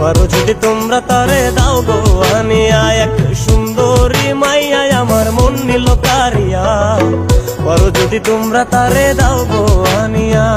পারো যদি তোমরা তারে দাও গো। আমি এক সুন্দরী মাইয়া, আমার মন নিল কারিয়া। পারো যদি তোমরা তারে দাও গো আনিয়া